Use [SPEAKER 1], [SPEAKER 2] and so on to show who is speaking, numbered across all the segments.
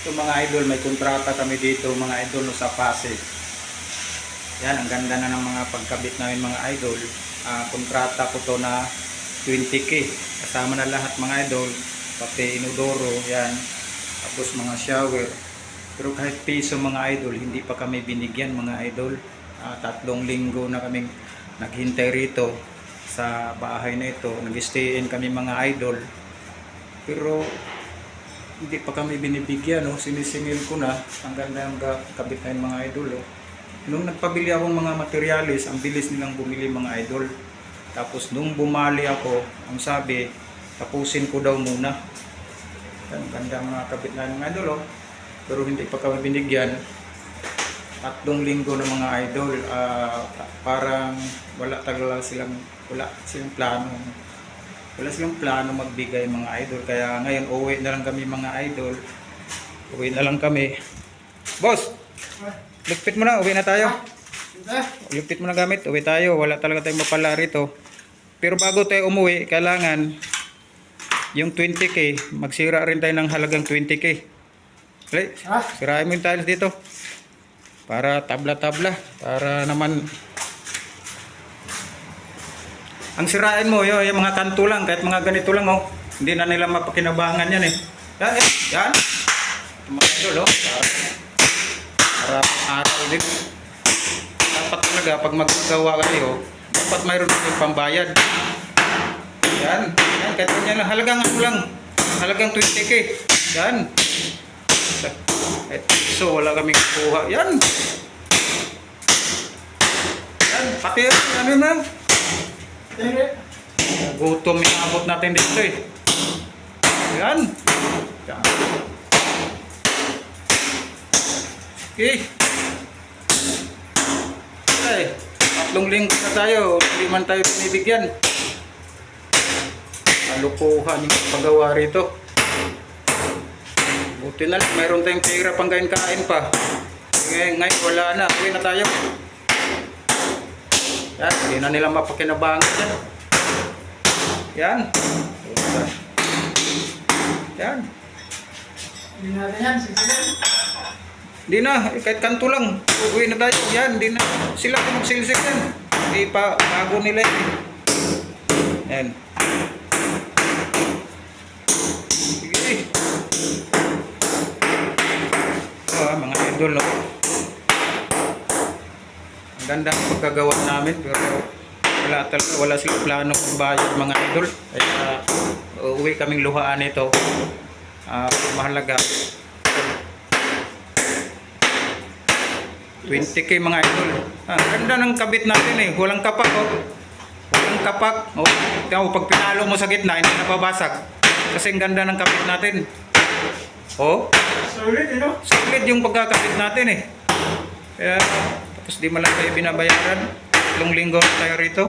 [SPEAKER 1] Ito mga idol, may kontrata kami dito mga idol no, sa Pasig. Yan, ang ganda na ng mga pagkabit namin mga idol. Ah, kontrata ko to na 20k. Kasama na lahat mga idol. Pati inodoro, yan. Tapos mga shower. Pero kahit piso mga idol, hindi pa kami binigyan mga idol. Ah, tatlong linggo na kaming naghintay rito sa bahay na ito. Nag-stay in kami mga idol. Pero hindi pa kami binibigyan, no? sinisingil ko na. Ang ganda ng kabit na mga idol. Oh. Nung nagpabili akong mga materialis, ang bilis nilang bumili mga idol. Tapos nung bumali ako, ang sabi, tapusin ko daw muna. Ang ganda mga kabit na mga idol. Oh. Pero hindi pa kami binigyan. Tatlong linggo ng mga idol, ah, parang wala talaga silang, wala silang plano wala silang plano magbigay mga idol kaya ngayon uwi na lang kami mga idol. Uwi na lang kami. Boss ligpit mo na uwi na tayo. Ligpit mo na gamit uwi tayo. Wala talaga tayong mapala rito. Pero bago tayo umuwi kailangan yung 20k magsira rin tayo ng halagang 20k Dali,
[SPEAKER 2] Ha?
[SPEAKER 1] sirain mo yung tiles dito. Para tabla-tabla para naman ang sirain mo, yun, yung mga kanto lang, kahit mga ganito lang, oh. Hindi na nila mapakinabangan yan, eh. Yan, eh. Yan. Ito Mga idol, oh. Para, para araw din. Dapat talaga, pag magagawa kayo, dapat mayroon kayong pambayad. Yan. Yan, kahit ganyan lang. Halagang ano lang. Halagang 20k. Yan. Kahit piso, wala kaming kuha. Yan. Yan. Pati, ano na. Gutom yung abot natin dito eh. Yan. Yan. Okay. Okay. Tatlong linggo na tayo. Hindi man tayo pinibigyan. Kalukuhan yung paggawa rito. Buti na lang. Mayroon tayong pera pang kain-kain pa. Ngayon, ngayon wala na. Uwi na tayo. Yan. Hindi na nila mapakinabangan yan. Yan. Yan.
[SPEAKER 2] Hindi
[SPEAKER 1] na, eh, kahit kanto lang. Uwi na tayo. Yan, di na. Sila kung magsilsik yan. Di pa, bago nila yan. Yan. Sige. Ah, mga idol, no? Ganda ng pagkagawa namin, pero wala talaga, wala silang plano kung bayad mga idol. Kaya uuwi kaming luhaan ito. Ah, mahalaga. 20k mga idol. Ah, ganda ng kabit natin eh. Walang kapak oh. Walang kapak. Oh, mo, pag pinalo mo sa gitna, hindi nababasag. Kasi ang ganda ng kabit natin. Oh,
[SPEAKER 2] Solid, eh, no?
[SPEAKER 1] solid yung pagkakabit natin eh. Kaya, tapos di man lang binabayaran. Ilang linggo tayo rito.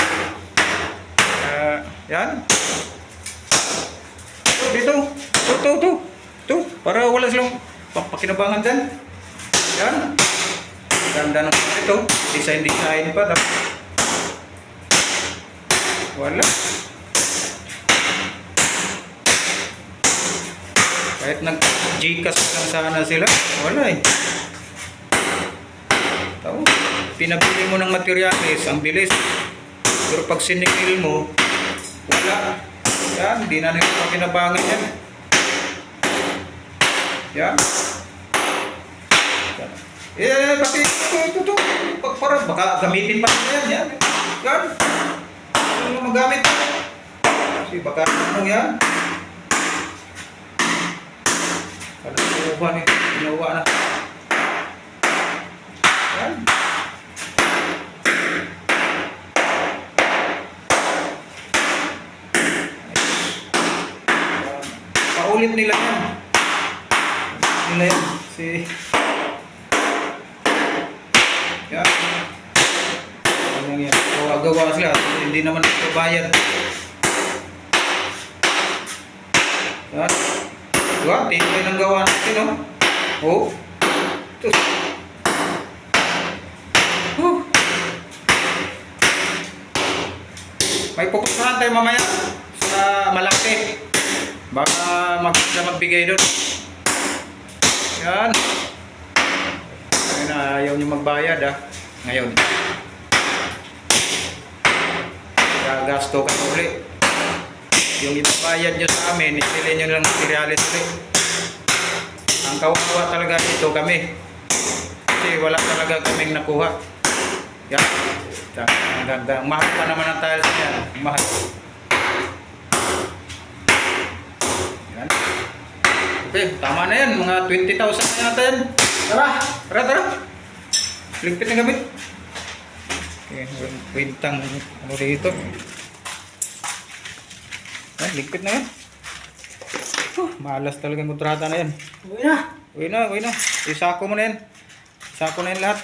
[SPEAKER 1] Kaya, yan. Ito, dito. Ito, ito, ito. Ito, para wala silang pakinabangan dyan. Yan. Ganda ng ito. Design design pa. Tapos, wala. Kahit nag-Gcash lang sana sila, wala eh. Tao, pinabili mo ng materialis, ang bilis. Pero pag siningil mo, wala. Yan, di na nila pakinabangan yan. Yan. Eh, pati ito, ito, ito. Pag para, baka gamitin pa nila yan. Yan. Yan. Ano magamit? Kasi baka ano yan. Ano kinuha ni? Kinuha na. Yan. Paulit nila yan. Nila yan. Si... Yan. Ano yan? Gawa-gawa sila. Hindi naman nagbabayad. Yan. Diba? Tingin ng gawa natin, no? Oh. Ito. May pupuntahan tayo mamaya sa Malaki. Baka mag na magbigay doon. Yan. Ayun na, ayaw nyo magbayad ah. Ngayon. Gagasto ka na uli. Yung ibabayad nyo sa amin, isili nyo lang materialis ulit. Ang kawawa talaga dito kami. Kasi wala talaga kaming nakuha. Yan. Ang ganda. Mahal pa naman ang tiles niyan. Ang mahal. Yan. Okay, tama na yan. Mga 20,000 na yata yan.
[SPEAKER 2] Tara!
[SPEAKER 1] Tara, tara. Ligpit na gamit. Okay, kwentang ano dito. Yan, ligpit na yan. Huh, malas talaga ang kontrata na yan.
[SPEAKER 2] Uwi na!
[SPEAKER 1] Uwi na, uwi na. Isako mo na yan. Isako na yan lahat.